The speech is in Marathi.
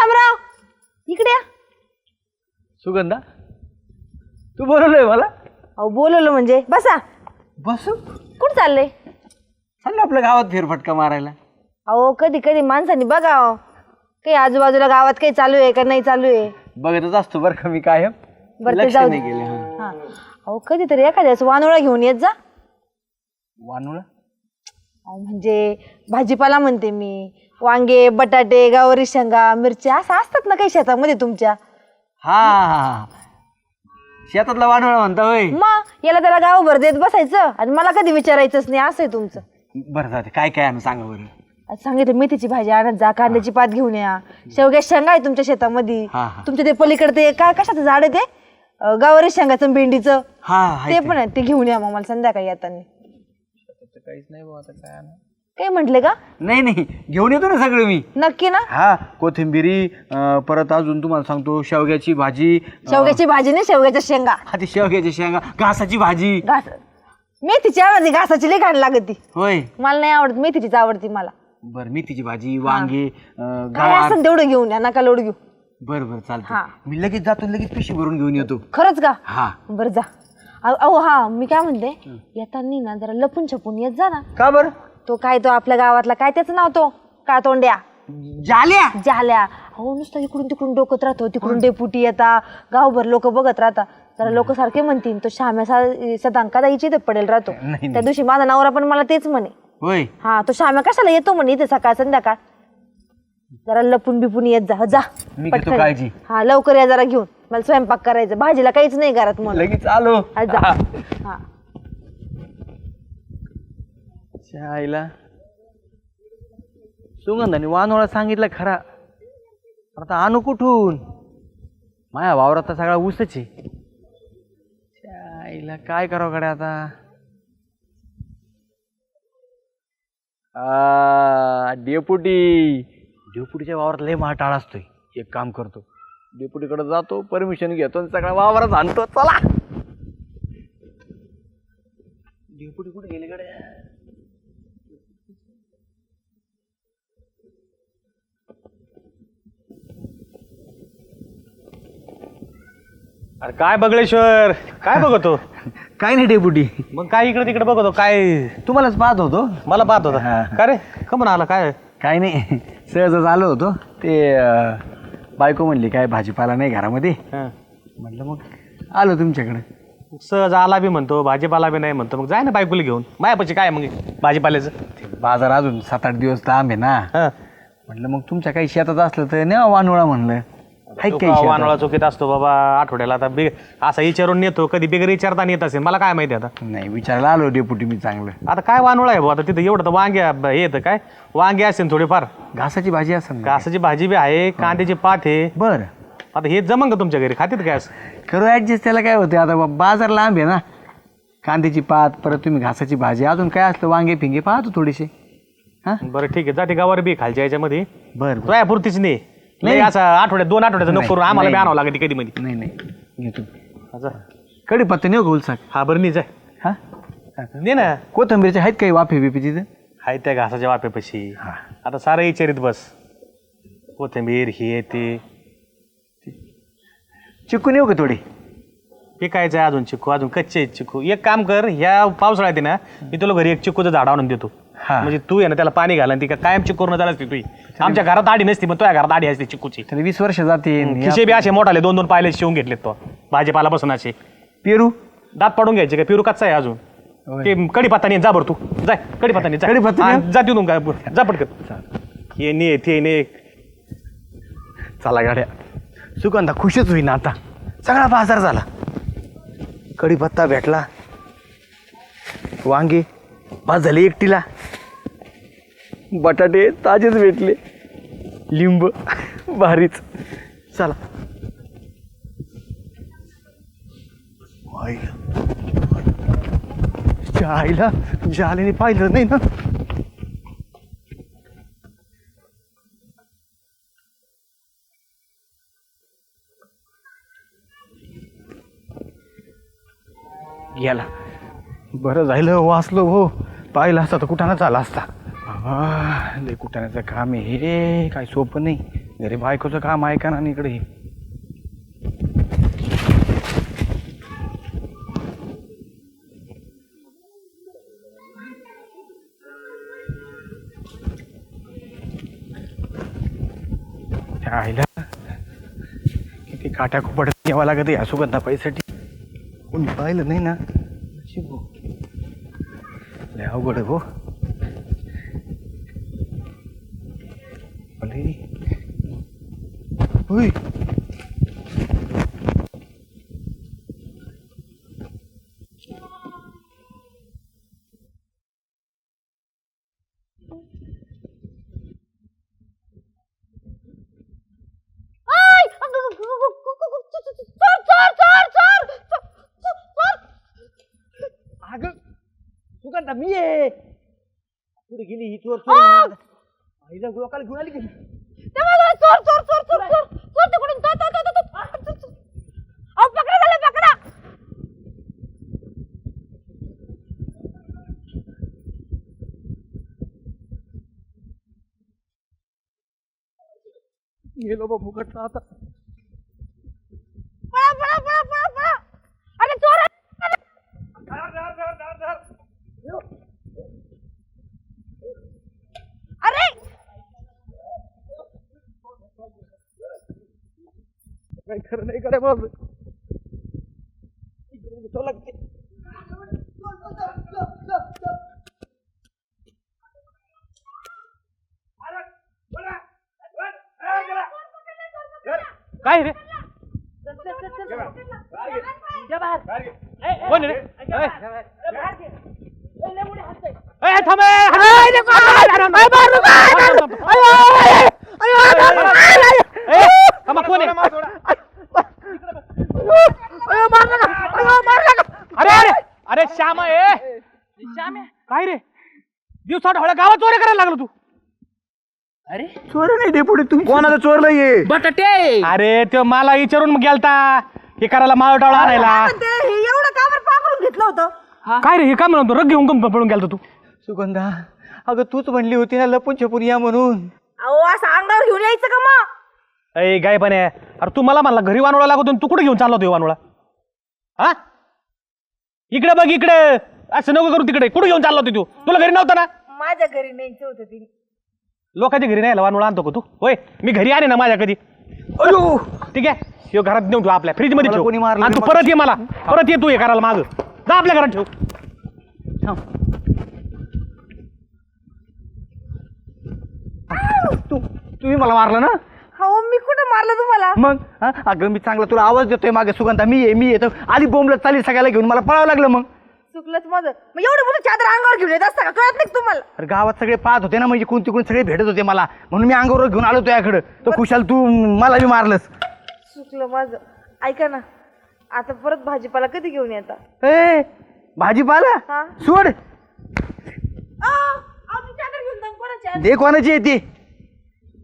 शामराव इकडे या. सुगंधा तू बोलवलंय मला? अहो बोलवलं म्हणजे. बसा. बसू? कुठं चाललंय? चाललं आपल्या गावात फेरफटका मारायला. अहो कधी कधी माणसांनी बघा अहो. काही आजूबाजूला गावात काही चालू आहे का नाही चालू आहे? बघतच असतो बरं का मी काय बरं ते लक्ष जाऊ नाही दे. गेले. हा. हा अहो कधीतरी एखाद्याच वानोळा घेऊन येत जा. वानुळ? म्हणजे भाजीपाला म्हणते मी. वांगे बटाटे गावरी शेंगा मिरच्या असं असतात ना काही शेतामध्ये तुमच्या? हा शेतातला वानुळा म्हणता होय. मग याला त्याला गावभर देत बसायचं आणि मला कधी विचारायचंच नाही असं आहे तुमचं. बरं जाते काय काय आणू सांगा बरं. आज सांगितलं मेथीची भाजी आणत जा कांद्याची पात घेऊन या. शेवग्या शेंगा आहे तुमच्या शेतामध्ये. हा, हा. तुमच्या ते पलीकडे ते काय कशाचं झाड आहे ते? अं, गावरी शेंगाचं आणि भेंडीचं? हा ते पण आहे ते घेऊन या मग मला संध्याकाळी येताना. काहीच नाही बुवा आता काय आणू. काही म्हटले का? नाही नाही. घेऊन येतो ना सगळं मी. नक्की ना? हा कोथिंबिरी अं, परत अजून तुम्हाला सांगतो शेवग्याची भाजी. शेवग्याची भाजी नाही शेवग्याच्या शेंगा. हा ती शेवग्याची शेंगा. घासाची भाजी. घास मेथीची आवडती घासाची लई घाण लागती होय. मला नाही आवडत मेथीचीच आवडती मला. बरं मेथीची भाजी वांगे अं, काय गवार असं तेवढं घेऊन या नका लोड घेऊ. बरं बरं चालतं हा. मी लगेच जातो लगेच पिशी भरून घेऊन येतो. खरंच का? हा. बरं जा. अहो अहो, हा मी काय म्हणते? येताना ना जरा लपून छपून येत जा ना. का बरं? तो काय तो आपल्या गावातला काय त्याचं नाव तो? काळतोंड्या. जाल्या. जाल्या. हो नुसतं इकडून तिकडून डोकत राहतो तिकडून डेपुटी येता गावभर लोक बघत राहता. जरा लोक सारखे म्हणतील तो श्याम्या सदांका दाईची इथे पडेल राहतो. नाही, त्या दिवशी माझा नवरा पण मला तेच म्हणे. होय. हा तो श्याम्या कशाला येतो म्हणे इथे सकाळ संध्याकाळ? जरा लपून बिपून येत जा हो, जा. मी घेतो पटकन. काळजी. हा लवकर या जरा घेऊन. मला स्वयंपाक करायचं भाजीला काहीच नाही घरात म्हणून. लगेच आलो. हा, जा. हा. आईला सुगंधाने वानोळा सांगितलं खरा. आता आणू कुठून? माया वावरात तर सगळा ऊसच आहे. आईला काय करावं कडे आता? आ, डेपुटी. डेपुटीच्या वावरात लय महाटाळ असतोय. एक काम करतो. डेपुटीकडे जातो परमिशन घेतो आणि सगळा वावरात आणतो. चला. डेपुटी कुठे गेले कडे अरे काय बगळेश्वर? काय बघतो? काय नाही डेपुटी मग काय इकडे तिकडे बघतो? काय? तुम्हालाच पाहत होतो. मला पाहत हा. होता का रे? कमून आला काय? काय नाही. सहजच आलो होतो. ते अं, बायको म्हणली काय भाजीपाला नाही घरामध्ये? हं. म्हटलं मग आलो तुमच्याकडे. सहज आला बी म्हणतो भाजीपाला बी नाही म्हणतो. मग जाय ना बायकोला घेऊन. मायापाशी काय मग भाजीपाल्याचं? ते बाजार अजून सात आठ दिवस लांब आहे ना. हं. म्हटलं मग तुमच्या काही शेतात असलं तर नाही वानोळा म्हणलं. हाय काही? वानोळा चुकीत असतो बाबा आठवड्याला आता बिग असा विचारून नेतो कधी बिगर विचारता येत असेल. मला काय माहिती आता? नाही विचारायला आलो डेपुटी मी चांगलं. आता काय वानोळा आहे भाऊ आता तिथं एवढं तर वांगे हे येतं काय? वांगे असेल थोडेफार. घासाची भाजी असेल ना? घासाची भाजी बी आहे कांद्याची पात आहे. बरं. आता हे जमन का तुमच्या घरी खातीत काय असं? करू ऍडजस्ट त्याला काय होते आता बा- बाजार लांब आहे ना. कांद्याची पात परत तुम्ही घासाची भाजी अजून काय असतं? वांगे फिंगे पाहतो थोडेसे. हा? बरं ठीक आहे. जाते गावावर बी खालच्या याच्यामध्ये. बरं. तो या पुरतीच नाही. नाही. असं आठवड्यात दोन आठवड्याचं नको करून आम्हाला बी. आणावं लागते कधी मध्ये. नाही नाही. घेतो कढीपत्ता नेऊ का उलसाक? हा बरं नाही जाय हा? ने ना. कोथंबीरचे आहेत काही वाफे बिफे तिथं? हाय त्या घासाच्या वाप्यापाशी हा. आता सारं विचारित बस. कोथिंबीर हे ते. चिकून येऊ का थोडे? पिकायचं आहे अजून चिकू अजून कच्चे आहेत चिकू. एक काम कर ह्या पावसाळ्यात आहे ना मी तुला घरी एक चिकूचं झाड आणून देतो. हा. म्हणजे तू आहे ना त्याला पाणी घाला आणि ती कायम चिकूर्ण झाला असते तुझी आमच्या घरात आडी नसती पण तुझ्या घरात आडी असते चिकूची. त्याला वीस वर्ष जातील खिशे बी असे मोठाले दोन दोन पायले शिवून घेतलेत तो भाजीपाला बसून असे. पेरू? दात पाडून घ्यायचे का? पिरू कच्चा आहे अजून. ते कडीपत्ता नाही जा बरं तू. जाय कडीपत्ता नाही जा. कढीपत्ता? हा, नाही? जा तिथून काय जा पटकन. हे ने ते ने. चला गाड्या. सुगंधा खुशच होईना आता. सगळा बाजार झाला. कढीपत्ता भेटला. वांगे. पाच झाले एकटीला. बटाटे ताजेच भेटले. लिंब भारीच चला. आईला. त्या आईला जालेने पाहिलं नाही ना? याला. बरं झालं वाचलो हो. पाहिलं असता तर कुठं ना झाला असता? बाबा लय कुठाण्याचं काम आहे हे. काय सोपं नाही. घरी बायकोचं काम ऐका ना आणि इकडे हे. त्या आईला किती काट्या खुपडत यावं लागत या सुगंधा पैसाठी कोणी पाहिलं नाही ना? शिकू लय अवघड आहे हो होय आय! अगं, अगं, अगं, अगं, अगं, चोर, चोर, चोर, चोर, चोर, चोर, चोर. अगं सुगंधा मी आहे कुठे गेली ही चोर चोर आईला लोकाला घेऊन आली की ते मला चोर, चोर, चोर, चोर, चोर, चोर तिकडून, चोर, चोर, चोर, चोर, चोर, चोर, चोर. अहो, पकडा त्याला, पकडा. गेलो बा फुकटचा आता पळा, पळा, पळा, पळा, पळा. अरे, चोर आहे. अरे काही खरं नाही करे बाबा तो लागते काय रे कोण रे ए, ए, थांब, ए, ए, थांबा, कोण आहे? अरे अरे अरे श्याम आहे काय रे दिवसा ढवळ्या गावात चोऱ्या करायला लागलो तू अरे चोर नाही ते पुढे तुम्ही कोणाला चोरलं ये बटाटे अरे तो मला विचारून गेलता हे करायला माळ टाळा आणायला ते हे एवढं कावर पाकडून घेतलं होतं काय रे हे काय म्हणतो? रग घेऊन कम पडून गेलता तू. सुगंधा अगं तूच म्हणली होती ना लपून छपून या म्हणून. अहो असं अंगावर घेऊन यायचं का मग? अय गाय पण आहे. अरे तू मला म्हणला घरी वानोळा लागतो तू कुठे घेऊन चालला होतो वानोळा? हा? इकडे बघ इकडे. असं नको करू तिकडे. कुठे घेऊन चालला होता तू? तुला घरी नव्हतं ना? माझ्या घरी न्यायचं होतं ती लोकांच्या घरी नाही वानोळा आणतो का तू? होय मी घरी आणे ना माझ्या कधी. अयो! ठीक आहे? ह्यो घरात नेऊन ठेव आपल्या. फ्रीजमध्ये मला ठेव. कोणी मारलं आणि तू नाही परत ये मला. परत ये तू हे करायला माग. जा आपल्या घरात ठेव. तू तुम्ही मला मारलं ना? हो मी कुठं मारलं तुम्हाला? मग हा? अगं मी चांगला तुला आवाज देतोय मागे सुगंधा. मी आहे मी येतो. आधी बोंबलत चाली सगळ्याला घेऊन मला पळावं लागलं मग. चुकलंच माझं. मग एवढी मोठी चादर अंगावर घेऊन येत असता का? कळत नाही का तुम्हाला? अरे गावात सगळे पाहत होते ना म्हणजे कोण तिकडून सगळे भेटत होते मला. म्हणून मी अंगावर घेऊन आलो तुझ्याकडं तो खुशाल तू मला बी मारलंस. चुकलं माझं. ऐका ना आता परत भाजीपाला कधी घेऊन येता? ए भाजीपाला? हा. सोड. आ, आमची चादर घेऊन दे कोणाची येते